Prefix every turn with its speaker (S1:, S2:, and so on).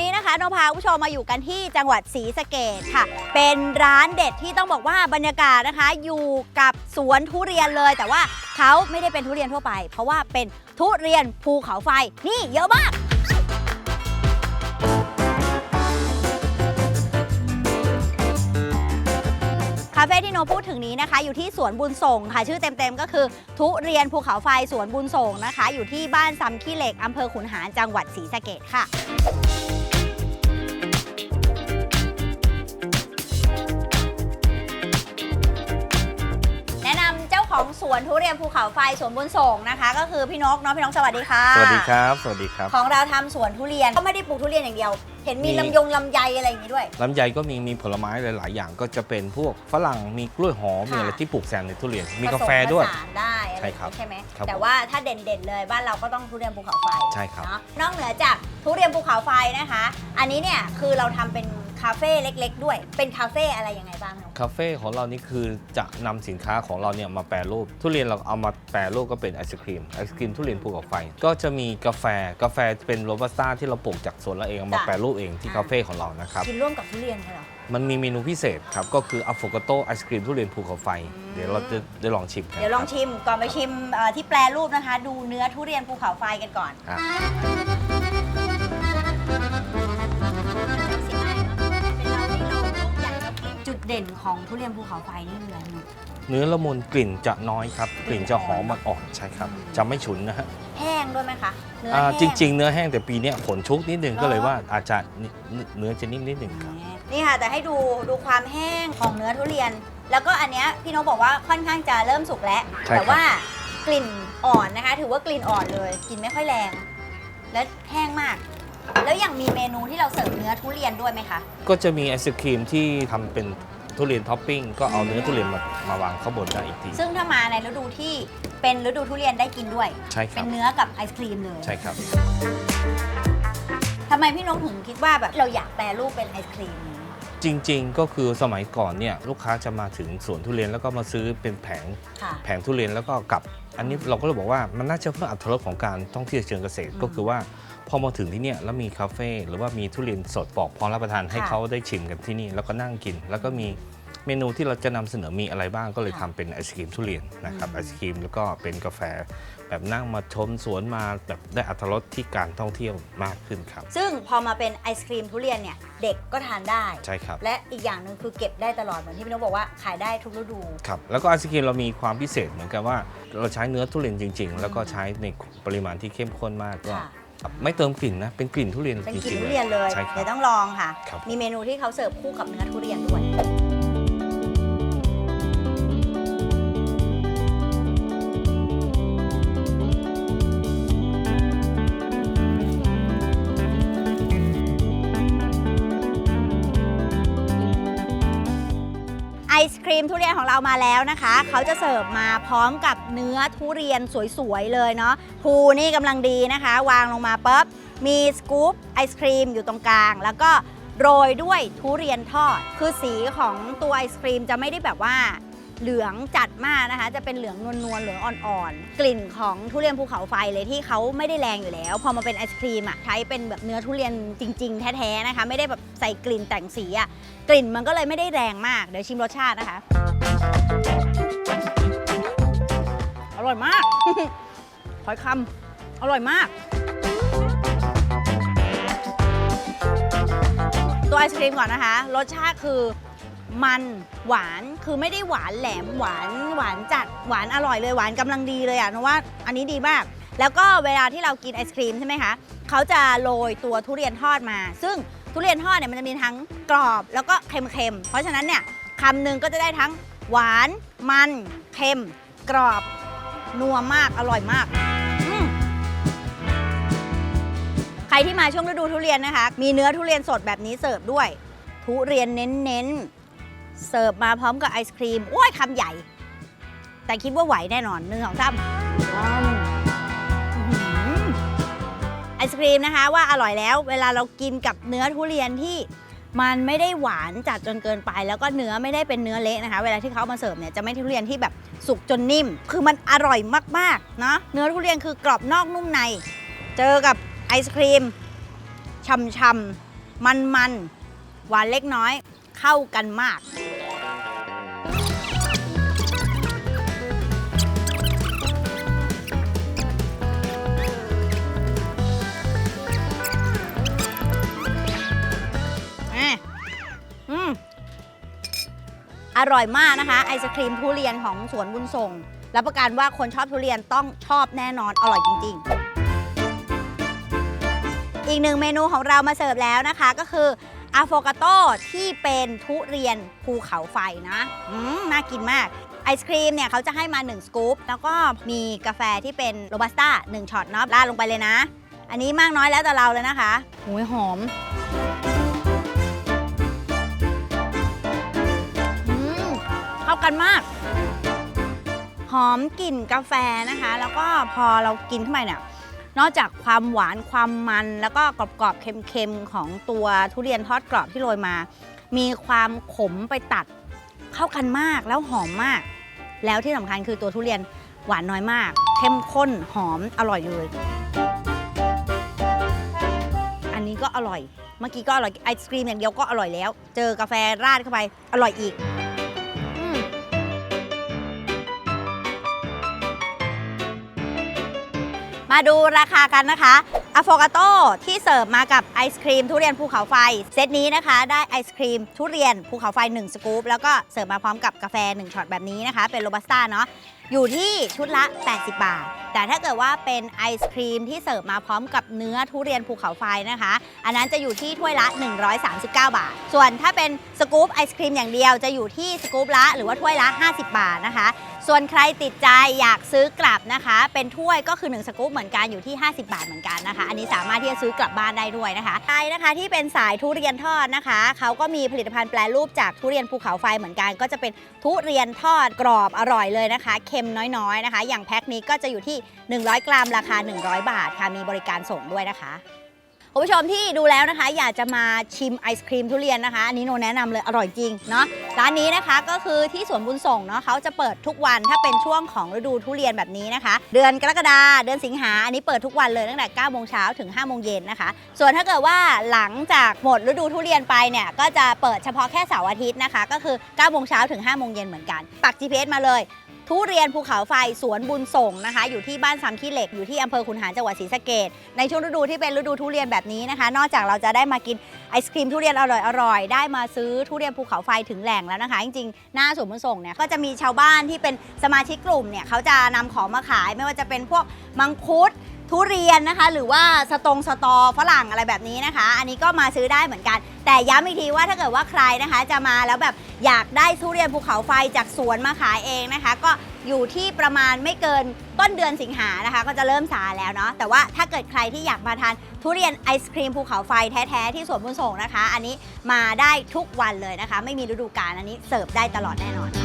S1: นกพาคุณผู้ชมมาอยู่กันที่จังหวัดศรีสะเกดค่ะ เป็นร้านเด็ดที่ต้องบอกว่าบรรยากาศนะคะ อยู่กับสวนทุเรียนเลย แต่ว่าเขาไม่ได้เป็นทุเรียนทั่วไป เพราะว่าเป็นทุเรียนภูเขาไฟนี่เยอะมาก คาเฟ่ที่โนพูดถึงนี้นะคะ อยู่ที่สวนบุญส่งค่ะ ชื่อเต็มๆก็คือ ทุเรียนภูเขาไฟสวนบุญส่งนะคะ อยู่ที่บ้านซำขี้เหล็กอำเภอขุนหารจังหวัดศรีสะเกดค่ะ วนทุเรียนภูเขาไฟสวนบุญส่งนะคะ ก็คือพี่นกเนาะพี่นกสวัสดีค่ะ
S2: สวัสดีครับ สวัสดีครับ
S1: ของเราทำสวนทุเรียนก็ไม่ได้ปลูกทุเรียนอย่างเดียว เห็นมี
S2: มี
S1: ลำยงลำไยอะไรอย่างนี้ด้วย
S2: ลำไยก็มีมีผลไม้หลาย ๆ อย่างก็จะเป็นพวกฝรั่งมีกล้วยหอม
S1: ค่ะ
S2: มีอะไรที่ปลูกแซมในทุเรียนมี
S1: ผ
S2: กา
S1: ส
S2: แฟด้วย
S1: ผสานได้อะไร
S2: ใช่ครับ
S1: ใช่ไหม
S2: ครับ
S1: แต่
S2: ผม
S1: ว่าถ้าเด่นๆเลยบ้านเราก็ต้องทุเรียนภูเขาไฟ
S2: ใช่ครับ
S1: เนาะนอกเหนือจากทุเรียนภูเขาไฟนะคะ อันนี้เนี่ยคือเราทำเป็น คาเฟ่เล็ก ๆ ด้วย เป็นคาเฟ่อะไรยังไงบ้างคะ
S2: คาเฟ่ของเรานี่คือจะนำสินค้าของเราเนี่ยมาแปรรูป ทุเรียนเราเอามาแปรรูปก็เป็นไอศครีมไอศครีมทุเรียนภูเขาไฟ ก็จะมีกาแฟกาแฟเป็นโรบัสต้าที่เราปลูกจากสวนเราเองเอามาแปรรูปเองที่คาเฟ่ของเรานะครับ
S1: กินร่วมกับทุเรียนใช่เหรอ
S2: มันมีเมนูพิเศษครับก็คืออะโฟกาโตไอศครีมทุเรียนภูเขาไฟ เดี๋ยวเราจะได้ลองชิมกัน
S1: เดี๋ยวลอง
S2: ครับ
S1: ชิมก่อนไปชิมเอ่อที่แปรรูปนะคะ ดูเนื้อทุเรียนภูเขาไฟกันก่อน
S2: ครับ
S1: เด่นของทุเรียนภูเขาไฟนี่คืออะไรคะ
S2: เนื้อละมุนกลิ่นจะน้อยครับ กลิ่นจะหอมอ่อนๆใช่ครับ จะไม่ฉุนนะฮะ
S1: แห้งด้วยไหมคะเนื้อ
S2: อ่า
S1: แห้ง
S2: จริง ๆ เนื้อแห้งแต่ปีเนี้ยฝนชุกนิดนึง
S1: เหรอ
S2: ก็เลยว่าอาจจะนิเนื้อจะนิ่มนิดนึงครับ
S1: นี่ค่ะ แต่ให้ดูดูความแห้งของเนื้อทุเรียน แล้วก็อันเนี้ยพี่นกบอกว่าค่อนข้างจะเริ่มสุกแล้ว
S2: ใช่ครับ
S1: แต่ว่ากลิ่นอ่อนนะคะ ถือว่ากลิ่นอ่อนเลยกลิ่นไม่ค่อยแรง และแห้งมาก แล้วยังมีเมนูที่เราเสิร์ฟเนื้อทุเรียนด้วยไหมคะ
S2: ก็จะมีไอศครีมที่ทำเป็น ทุเรียนท็อปปิ้งก็เอาเนื้อทุเรียนมามาวางข้างบนได้อีกที
S1: ซึ่งถ้ามาในฤดูที่เป็นฤดูทุเรียนได้กินด้วย
S2: ใช่ค
S1: เป็
S2: รับ
S1: นเนื้อกับไอศครีมเลย
S2: ใช่ครับ
S1: ทำไมพี่นกถึงคิดว่าแบบเราอยากแปรรูปเป็นไอศครีมนี้
S2: จริง ๆ ก็คือสมัยก่อนเนี่ยลูกค้าจะมาถึงสวนทุเรียนแล้วก็มาซื้อเป็นแผง
S1: ค่ะ
S2: แผงทุเรียนแล้วก็กลับ อันนี้เราก็เลยบอกว่ามันน่าจะเพิ่มอรรถรสของการท่องเที่ยวเชิงเกษตร
S1: อืม
S2: ก็คือว่า พอมาถึงที่เนี่ยแล้วมีคาเฟ่หรือว่ามีทุเรียนสดปอกพร้อมรับประทานให้
S1: ค่ะ
S2: เขาได้ชิมกันที่นี่แล้วก็นั่งกิน แล้วก็มีเมนูที่เราจะนำเสนอมีอะไรบ้างก็เลย
S1: ค่ะ
S2: ทำเป็นไอศครีมทุเรียนนะครับ
S1: อืม
S2: ไอศครีมแล้วก็เป็นกาแฟ แบบนั่งมาชมสวนมาแบบได้อรรถรสที่การท่องเที่ยวมากขึ้นครับ
S1: ซึ่งพอมาเป็นไอศครีมทุเรียนเนี่ยเด็กก็ทานได้
S2: ใช่ครับ
S1: และอีกอย่างหนึ่งคือเก็บได้ตลอดเหมือนที่พี่นกบอกว่าขายได้ทุกฤดู
S2: ครับแล้วก็ไอศครีมเรามีความพิเศษเหมือนกันว่า เราใช้เนื้อทุเรียนจริง ๆ แล้วก็ใช้ในปริมาณที่เข้มข้นมากก็
S1: ค่ะ
S2: ครับ ไม่เติมกลิ่นนะ เป็นกลิ่นทุเรียน
S1: เป็น
S2: จ
S1: กลิ่น
S2: ริงๆ
S1: ทุเรียนเลย
S2: ใช่ครั
S1: เดี๋
S2: บ
S1: ยวต้องลองค่ะ
S2: ครับ
S1: มีเมนูที่เขาเสิร์ฟคู่กับเนื้อทุเรียนด้วย ศครีมทุเรียนของเรามาแล้วนะคะ เขาจะเสิร์ฟมาพร้อมกับเนื้อทุเรียนสวยๆเลยเนาะภูนี่กำลังดีนะคะ วางลงมาปุ๊บมีสกู๊ปไอศครีมอยู่ตรงกลาง แล้วก็โรยด้วยทุเรียนทอด คือสีของตัวไอศครีมจะไม่ได้แบบว่า เหลืองจัดมากนะคะ จะเป็นเหลืองนวลๆเหลืองอ่อนๆ กลิ่นของทุเรียนภูเขาไฟเลยที่เขาไม่ได้แรงอยู่แล้ว พอมาเป็นไอศครีมอะใช้เป็นแบบเนื้อทุเรียนจริง ๆ แท้ๆนะคะ ไม่ได้แบบใส่กลิ่นแต่งสีอะกลิ่นมันก็เลยไม่ได้แรงมาก เดี๋ยวชิมรสชาตินะคะ อร่อยมากขอยคำอร่อยมาก ตัวไอศครีมก่อนนะคะ รสชาติคือ มันหวานคือไม่ได้หวานแหลมหวานหวานจัดหวานอร่อยเลยหวานกำลังดีเลยอะเพราะว่าอันนี้ดีมาก แล้วก็เวลาที่เรากินไอศครีมใช่ไหมคะเขาจะโรยตัวทุเรียนทอดมา ซึ่งทุเรียนทอดเนี่ยมันจะมีทั้งกรอบแล้วก็เค็มๆ เพราะฉะนั้นเนี่ยคำหนึ่งก็จะได้ทั้งหวาน มันเค็ม กรอบนัวมากอร่อยมากมใครที่มาช่วงฤดูทุเรียนนะคะ มีเนื้อทุเรียนสดแบบนี้เสิร์ฟด้วย ทุเรียนเน้นๆ เสิร์ฟมาพร้อมกับไอศครีมโอ้ยคำใหญ่ แต่คิดว่าไหวแน่นอนหนึ่งสองสามไอศครีมนะคะว่าอร่อยแล้ว เวลาเรากินกับเนื้อทุเรียนที่มันไม่ได้หวานจัดจนเกินไป แล้วก็เนื้อไม่ได้เป็นเนื้อเละนะคะ เวลาที่เขามาเสิร์ฟเนี่ยจะไม่ทุเรียนที่แบบสุกจนนิ่ม คือมันอร่อยมากๆเนาะเนื้อทุเรียนคือกรอบนอกนุ่มใน เจอกับไอศครีมช่ำๆมันๆหวานเล็กน้อย เข้ากันมากอะอร่อยมากนะคะ ไอศครีมทุเรียนของสวนบุญส่งรับประกันว่าคนชอบทุเรียนต้องชอบแน่นอนอร่อยจริง ๆ อีกหนึ่งเมนูของเรามาเสิร์ฟแล้วนะคะ ก็คือ อะโฟกาโต้ที่เป็นทุเรียนภูเขาไฟนะมน่ากินมากไอศครีมเนี่ยเขาจะให้มา 1 สกู๊ปแล้วก็มีกาแฟที่เป็นโรบัสต้า1ช็อตเนาะราดลงไปเลยนะ อันนี้มากน้อยแล้วแต่เราเลยนะคะโอ้ยหอมอืมเข้ากันมาก หอมกลิ่นกาแฟนะคะ แล้วก็พอเรากินเข้าไปเนี่ย นอกจากความหวานความมันแล้วก็กรอบๆเค็มๆของตัวทุเรียนทอดกรอบที่โรยมา มีความขมไปตัดเข้ากันมากแล้วหอมมาก แล้วที่สำคัญคือตัวทุเรียนหวานน้อยมาก เข้มข้นหอมอร่อยเลย อันนี้ก็อร่อย เมื่อกี้ก็อร่อยไอศครีมอย่างเดียวก็อร่อยแล้ว เจอกาแฟราดเข้าไปอร่อยอีก มาดูราคากันนะคะอะโฟกาโต้ที่เสิร์ฟมากับไอศครีมทุเรียนภูเขาไฟ เซตนี้นะคะ ได้ไอศครีมทุเรียนภูเขาไฟ 1 สกู๊ปแล้วก็เสิร์ฟมาพร้อมกับกาแฟ 1ช็อตแบบนี้นะคะ เป็นโรบัสต้าเนาะอยู่ที่ชุดละ 80 บาท แต่ถ้าเกิดว่าเป็นไอศครีมที่เสิร์ฟมาพร้อมกับเนื้อทุเรียนภูเขาไฟนะคะ อันนั้นจะอยู่ที่ถ้วยละ 139 บาท ส่วนถ้าเป็นสกู๊ปไอศครีมอย่างเดียวจะอยู่ที่สกู๊ปละหรือว่าถ้วยละ 50 บาทนะคะ ส่วนใครติดใจอยากซื้อกลับนะคะ เป็นถ้วยก็คือ 1 สกู๊ปเหมือนกันอยู่ที่ 50 บาทเหมือนกันนะคะ อันนี้สามารถที่จะซื้อกลับบ้านได้ด้วยนะคะใครนะคะที่เป็นสายทุเรียนทอดนะคะเขาก็มีผลิตภัณฑ์แปรรูปจากทุเรียนภูเขาไฟเหมือนกัน ก็จะเป็นทุเรียนทอดกรอบอร่อยเลยนะคะเค็มน้อยๆนะคะ อย่างแพ็คนี้ก็จะอยู่ที่ 100 กรัมราคา 100 บาทค่ะมีบริการส่งด้วยนะคะคุณผู้ชมที่ดูแล้วนะคะ อยากจะมาชิมไอศครีมทุเรียนนะคะ อันนี้โนแนะนำเลยอร่อยจริงเนาะร้านนี้นะคะก็คือที่สวนบุญส่งเนาะเขาจะเปิดทุกวันถ้าเป็นช่วงของฤดูทุเรียนแบบนี้นะคะ เดือนกรกฎาเดือนสิงหาอันนี้เปิดทุกวันเลยตั้งแต่9โมงเช้าถึง5โมงเย็นนะคะ ส่วนถ้าเกิดว่าหลังจากหมดฤดูทุเรียนไปเนี่ยก็จะเปิดเฉพาะแค่เสาร์อาทิตย์นะคะ ก็คือ9โมงเช้าถึง5โมงเย็นเหมือนกันปัก GPS มาเลย ทุเรียนภูเขาไฟสวนบุญส่งนะคะ อยู่ที่บ้านสามขี้เหล็กอยู่ที่อำเภอขุนหารจังหวัดศรีสะเกดในช่วงฤดูที่เป็นฤดูทุเรียนแบบนี้นะคะ นอกจากเราจะได้มากินไอศครีมทุเรียนอร่อยอร่อยได้มาซื้อทุเรียนภูเขาไฟถึงแหล่งแล้วนะคะ จริงๆ หน้าสวนบุญส่งเนี่ยก็จะมีชาวบ้านที่เป็นสมาชิกกลุ่มเนี่ยเขาจะนำของมาขายไม่ว่าจะเป็นพวกมังคุด ทุเรียนนะคะ หรือว่าสตงสตอฝรั่งอะไรแบบนี้นะคะ อันนี้ก็มาซื้อได้เหมือนกัน แต่ย้ำอีกทีว่าถ้าเกิดว่าใครนะคะ จะมาแล้วแบบอยากได้ทุเรียนภูเขาไฟจากสวนมาขายเองนะคะ ก็อยู่ที่ประมาณไม่เกินต้นเดือนสิงหานะคะ ก็จะเริ่มซาแล้วเนาะแต่ว่าถ้าเกิดใครที่อยากมาทานทุเรียนไอศครีมภูเขาไฟแท้ๆที่สวนบุญส่งนะคะ อันนี้มาได้ทุกวันเลยนะคะ ไม่มีฤดูกาลอันนี้เสิร์ฟได้ตลอดแน่นอน